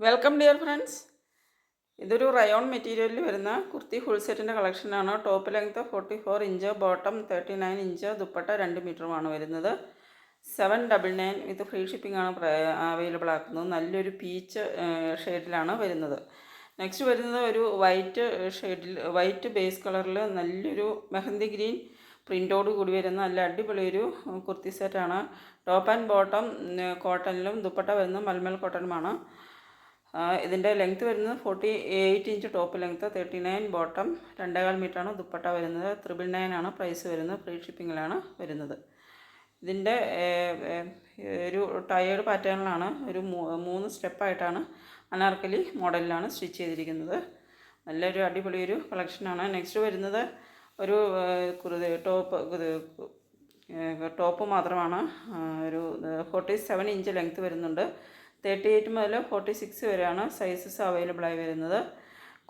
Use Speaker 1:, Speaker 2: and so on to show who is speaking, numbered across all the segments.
Speaker 1: Welcome dear friends ഇതൊരു rayon മെറ്റീരിയലിൽ വരുന്ന കുർത്തി ഫുൾ സെറ്റിന്റെ കളക്ഷനാണ് top length forty four inch bottom thirty nine inch dupatta രണ്ട് മീറ്ററുമാണ് വരുന്നത്. Seven double nine with free shipping ആണ് അവൈലബിൾ ആക്കുന്നത്. നല്ലൊരു പീച്ച് ഷെയ്ഡിലാണ് വരുന്നത്. നെക്സ്റ്റ് വരുന്നത് ഒരു വൈറ്റ് ഷെയ്ഡിൽ വൈറ്റ് ബേസ് കളറിൽ നല്ലൊരു മെഹന്തി ഗ്രീൻ പ്രിന്റോട് കൂടി വരുന്ന നല്ല അടിപൊളി ഒരു കുർത്തി സെറ്റാണ് ടോപ്പ് ആൻഡ് ബോട്ടം കോട്ടണിലും ദുപ്പട്ട വരുന്ന മൽമൽ കോട്ടണുമാണ് ഇതിന്റെ ലെങ്ത്ത് വരുന്നത് forty eight inch top length thirty nine bottom രണ്ടേകാൽ മീറ്ററാണ് ദുപ്പട്ട വരുന്നത്. ത്രിബിൾ നയൻ ആണ് പ്രൈസ് വരുന്നത്. ഫ്രീ ഷിപ്പിങ്ങിലാണ് വരുന്നത്. ഇതിന്റെ ഒരു ടയേർഡ് പാറ്റേണിലാണ് ഒരു മൂന്ന് സ്റ്റെപ്പായിട്ടാണ് അനാർക്കലി മോഡലിലാണ് സ്റ്റിച്ച് ചെയ്തിരിക്കുന്നത്. നല്ലൊരു അടിപൊളി ഒരു കളക്ഷനാണ് നെക്സ്റ്റ് വരുന്നത് ഒരു ടോപ്പ് ടോപ്പ് മാത്രമാണ്. ഒരു ഫോർട്ടി സെവൻ ഇഞ്ച് ലെങ്ത്ത് വരുന്നുണ്ട്. തേർട്ടി എയ്റ്റ് മുതൽ ഫോർട്ടി സിക്സ് വരെയാണ് സൈസസ് അവൈലബിൾ ആയി വരുന്നത്.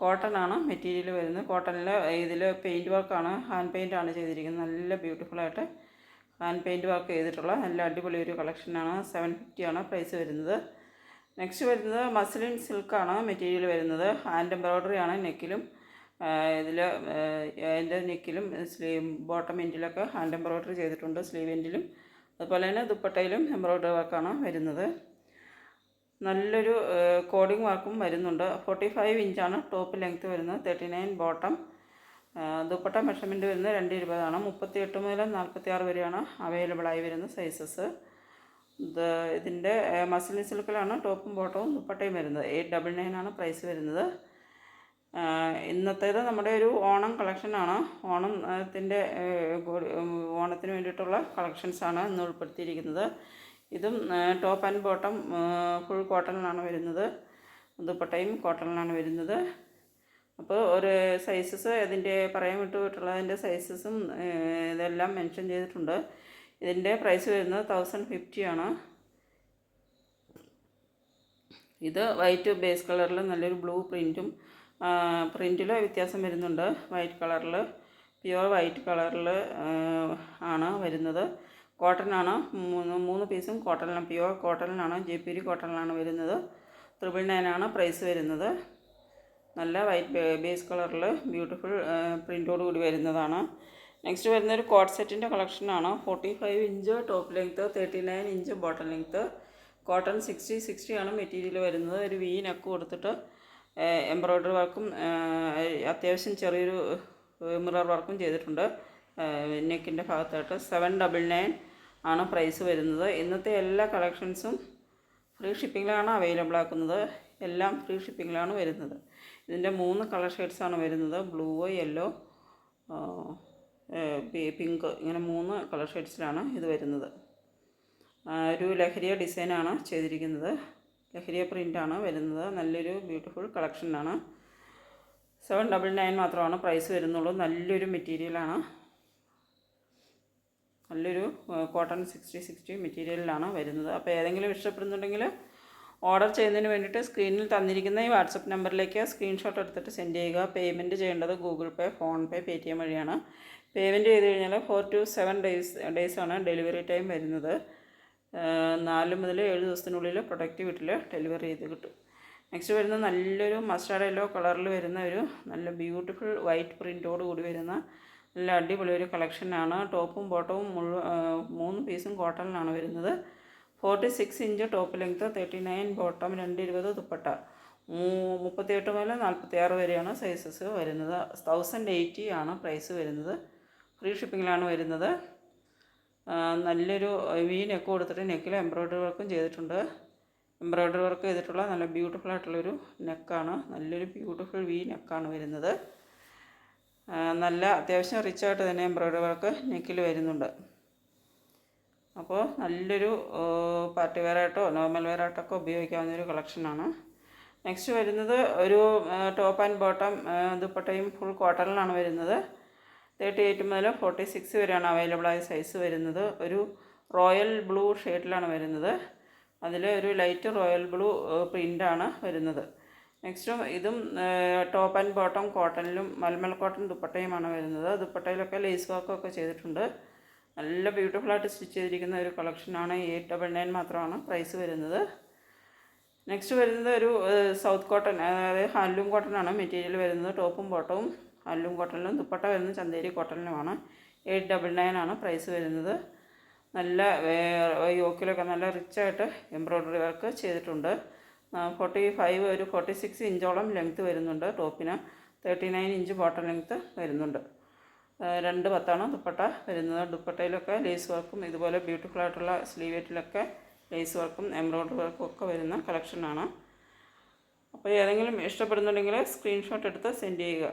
Speaker 1: കോട്ടൺ ആണ് മെറ്റീരിയൽ വരുന്നത്. കോട്ടണിൽ ഇതിൽ പെയിന്റ് വർക്കാണ് ഹാൻഡ് പെയിന്റ് ആണ് ചെയ്തിരിക്കുന്നത്. നല്ല ബ്യൂട്ടിഫുൾ ആയിട്ട് ഹാൻഡ് പെയിന്റ് വർക്ക് ചെയ്തിട്ടുള്ള നല്ല അടിപൊളി ഒരു കളക്ഷനാണ് സെവൻ ഫിഫ്റ്റിയാണ് പ്രൈസ് വരുന്നത്. നെക്സ്റ്റ് വരുന്നത് മസ്ലിൻ സിൽക്കാണ് മെറ്റീരിയൽ വരുന്നത്. ഹാൻഡ് എംബ്രോയ്ഡറി ആണ് നെക്കിലും ഇതിൽ അതിന്റെ നെക്കിലും സ്ലീവ് ബോട്ടം എൻഡിലൊക്കെ ഹാൻഡ് എംബ്രോയ്ഡറി ചെയ്തിട്ടുണ്ട് സ്ലീവ് എൻഡിലും അതുപോലെ തന്നെ ദുപ്പട്ടയിലും എംബ്രോയ്ഡറി വർക്കാണ് വരുന്നത്. നല്ലൊരു കോഡിംഗ് വർക്കും വരുന്നുണ്ട്. ഫോർട്ടി ഫൈവ് ഇഞ്ചാണ് ടോപ്പ് ലെങ്ത്ത് വരുന്നത്. Thirty nine bottom dupatta measurement വരുന്നത് രണ്ട് ഇരുപതാണ് മുപ്പത്തി എട്ട് മുതൽ നാൽപ്പത്തി ആറ് വരെയാണ് അവൈലബിൾ ആയി വരുന്ന സൈസസ് ഇത് ഇതിന്റെ മസിലി സിൽക്കിലാണ് ടോപ്പും ബോട്ടവും ദുപ്പട്ടയും വരുന്നത്. എയ്റ്റ് ഡബിൾ നയൻ ആണ് പ്രൈസ് വരുന്നത്. ഇന്നത്തേത് നമ്മുടെ ഒരു ഓണം കളക്ഷനാണ് ഓണത്തിന്റെ ഓണത്തിന് വേണ്ടിയിട്ടുള്ള കളക്ഷൻസാണ് ഇന്ന് ഉൾപ്പെടുത്തിയിരിക്കുന്നത്. ഇതും ടോപ്പ് ആൻഡ് ബോട്ടം ഫുൾ കോട്ടണിലാണ് വരുന്നത്. ദുപ്പട്ടയും കോട്ടണിലാണ് വരുന്നത്. അപ്പോൾ ഒരു സൈസസ് അതിന്റെ പറയാൻ വിട്ടുപോയിട്ടുള്ളതിന്റെ സൈസസും ഇതെല്ലാം മെൻഷൻ ചെയ്തിട്ടുണ്ട്. ഇതിന്റെ പ്രൈസ് വരുന്നത് തൗസൻഡ് ഫിഫ്റ്റി ആണ്. ഇത് വൈറ്റ് ബേസ് കളറിൽ നല്ലൊരു ബ്ലൂ പ്രിന്റും പ്രിന്റിൽ വ്യത്യാസം വരുന്നുണ്ട്. വൈറ്റ് കളറിൽ പ്യുവർ വൈറ്റ് കളറിൽ ആണ് വരുന്നത്. കോട്ടനാണ് മൂന്ന് മൂന്ന് പീസും കോട്ടണിലാണ്. പ്യുവർ കോട്ടണിലാണ് പി കോട്ടണിലാണ് വരുന്നത്. ത്രിപിൾ നയനാണ് പ്രൈസ് വരുന്നത്. നല്ല വൈറ്റ് ബേസ് കളറിൽ ബ്യൂട്ടിഫുൾ പ്രിന്റോട് കൂടി വരുന്നതാണ്. നെക്സ്റ്റ് വരുന്ന ഒരു കോട്ട് സെറ്റിന്റെ കളക്ഷനാണ് forty five inch top length thirty nine inch bottom length cotton sixty sixty ആണ് മെറ്റീരിയൽ വരുന്നത്. ഒരു വി നെക്ക് കൊടുത്തിട്ട് എംബ്രോയ്ഡറി വർക്കും അത്യാവശ്യം ചെറിയൊരു മിറർ വർക്കും ചെയ്തിട്ടുണ്ട്. നെക്കിന്റെ ഭാഗത്തായിട്ട് സെവൻ ഡബിൾ നയൻ ആണ് പ്രൈസ് വരുന്നത്. ഇന്നത്തെ എല്ലാ കളക്ഷൻസും ഫ്രീ ഷിപ്പിങ്ങിലാണ് അവൈലബിൾ ആക്കുന്നത്. എല്ലാം ഫ്രീ ഷിപ്പിങ്ങിലാണ് വരുന്നത്. ഇതിന്റെ മൂന്ന് കളർ ഷെയ്ഡ്സാണ് വരുന്നത്. ബ്ലൂ യെല്ലോ പിങ്ക് ഇങ്ങനെ മൂന്ന് കളർ ഷെയ്ഡ്സിലാണ് ഇത് വരുന്നത്. ഒരു ലഹരിയ ഡിസൈനാണ് ചെയ്തിരിക്കുന്നത്. ലഹരിയ പ്രിന്റാണ് വരുന്നത്. നല്ലൊരു ബ്യൂട്ടിഫുൾ കളക്ഷനാണ് സെവൻ ഡബിൾ നയൻ മാത്രമാണ് പ്രൈസ് വരുന്നുള്ളൂ. നല്ലൊരു മെറ്റീരിയലാണ് നല്ലൊരു കോട്ടൺ സിക്സ്റ്റി സിക്സ്റ്റി മെറ്റീരിയലിലാണ് വരുന്നത്. അപ്പോൾ ഏതെങ്കിലും ഇഷ്ടപ്പെടുന്നുണ്ടെങ്കിൽ ഓർഡർ ചെയ്യുന്നതിന് വേണ്ടിയിട്ട് സ്ക്രീനിൽ തന്നിരിക്കുന്ന ഈ വാട്സപ്പ് നമ്പറിലേക്ക് സ്ക്രീൻഷോട്ട് എടുത്തിട്ട് സെൻഡ് ചെയ്യുക. പേയ്മെന്റ് ചെയ്യേണ്ടത് Google Pay PhonePe T M വഴിയാണ്. പേയ്മെന്റ് ചെയ്ത് കഴിഞ്ഞാൽ ഫോർ ടു സെവൻ ഡേയ്സ് ആണ് ഡെലിവറി ടൈം വരുന്നത്. നാല് മുതൽ ഏഴ് ദിവസത്തിനുള്ളിൽ പ്രൊഡക്റ്റ് വീട്ടിൽ ഡെലിവറി ചെയ്ത് കിട്ടും. നെക്സ്റ്റ് വരുന്ന നല്ലൊരു മസ്റ്റാർഡ് യെല്ലോ കളറിൽ വരുന്ന ഒരു നല്ല ബ്യൂട്ടിഫുൾ വൈറ്റ് പ്രിന്റോട് കൂടി വരുന്ന നല്ല അടിപൊളി ഒരു കളക്ഷനാണ് ടോപ്പും ബോട്ടവും മുഴുവൻ മൂന്ന് പീസും കോട്ടണിലാണ് വരുന്നത് forty six inch top length thirty nine bottom രണ്ട് ഇരുപത് ദുപ്പട്ട മുപ്പത്തിയെട്ട് മുതൽ നാൽപ്പത്തി ആറ് വരെയാണ് സൈസസ് വരുന്നത്. തൗസൻഡ് എയ്റ്റി ആണ് പ്രൈസ് വരുന്നത്. ഫ്രീ ഷിപ്പിങ്ങിലാണ് വരുന്നത്. നല്ലൊരു വി നെക്ക് കൊടുത്തിട്ട് നെക്കിൽ എംബ്രോയ്ഡറി വർക്കും ചെയ്തിട്ടുണ്ട്. എംബ്രോയ്ഡറി വർക്ക് ചെയ്തിട്ടുള്ള നല്ല ബ്യൂട്ടിഫുൾ ആയിട്ടുള്ളൊരു നെക്കാണ് നല്ലൊരു ബ്യൂട്ടിഫുൾ വി നെക്കാണ് വരുന്നത്. നല്ല അത്യാവശ്യം റിച്ചായിട്ട് തന്നെ എംബ്രോയ്ഡറി വർക്ക് നെക്കിൽ വരുന്നുണ്ട്. അപ്പോൾ നല്ലൊരു പാർട്ടി വെയറായിട്ടോ നോർമൽ വെയറായിട്ടൊക്കെ ഉപയോഗിക്കാവുന്ന ഒരു കളക്ഷനാണ് നെക്സ്റ്റ് വരുന്നത് ഒരു ടോപ്പ് ആൻഡ് ബോട്ടം ദുപ്പട്ടയും ഫുൾ കോട്ടണിലാണ് വരുന്നത്. തേർട്ടി എയ്റ്റ് മുതൽ ഫോർട്ടി സിക്സ് വരെയാണ് അവൈലബിൾ ആയ സൈസ് വരുന്നത്. ഒരു റോയൽ ബ്ലൂ ഷെയ്ഡിലാണ് വരുന്നത്. അതിൽ ഒരു ലൈറ്റ് റോയൽ ബ്ലൂ പ്രിന്റാണ് വരുന്നത്. നെക്സ്റ്റും ഇതും ടോപ്പ് ആൻഡ് ബോട്ടം കോട്ടണിലും മൽമൽ കോട്ടൺ ദുപ്പട്ടയുമാണ് വരുന്നത്. ദുപ്പട്ടയിലൊക്കെ ലേസ് വർക്കൊക്കെ ചെയ്തിട്ടുണ്ട്. നല്ല ബ്യൂട്ടിഫുള്ളായിട്ട് സ്റ്റിച്ച് ചെയ്തിരിക്കുന്ന ഒരു കളക്ഷനാണ് എയ്റ്റ് ഡബിൾ നയൻ മാത്രമാണ് പ്രൈസ് വരുന്നത്. നെക്സ്റ്റ് വരുന്നത് ഒരു സൗത്ത് കോട്ടൺ അതായത് ഹാൻഡ്ലൂം കോട്ടൺ ആണ് മെറ്റീരിയൽ വരുന്നത്. ടോപ്പും ബോട്ടവും ഹാൻഡ്ലൂം കോട്ടണിലും ദുപ്പട്ട വരുന്നത് ചന്തേരി കോട്ടണിലുമാണ് എയ്റ്റ് ഡബിൾ നയൻ ആണ് പ്രൈസ് വരുന്നത്. നല്ല യോക്കിലൊക്കെ നല്ല റിച്ചായിട്ട് എംബ്രോയ്ഡറി വർക്ക് ചെയ്തിട്ടുണ്ട്. ഫോർട്ടി ഫൈവ് ഒരു ഫോർട്ടി സിക്സ് ഇഞ്ചോളം ലെങ്ത്ത് വരുന്നുണ്ട് ടോപ്പിന്. Thirty nine inch bottom length വരുന്നുണ്ട്. രണ്ട് പത്താണ് ദുപ്പട്ട വരുന്നത്. ദുപ്പട്ടയിലൊക്കെ ലേസ് വർക്കും ഇതുപോലെ ബ്യൂട്ടിഫുൾ ആയിട്ടുള്ള സ്ലീവേറ്റിലൊക്കെ ലേസ് വർക്കും എംബ്രോയ്ഡറി വർക്കും ഒക്കെ വരുന്ന കളക്ഷനാണ് അപ്പോൾ ഏതെങ്കിലും ഇഷ്ടപ്പെടുന്നുണ്ടെങ്കിൽ സ്ക്രീൻഷോട്ട് എടുത്ത് സെൻഡ് ചെയ്യുക.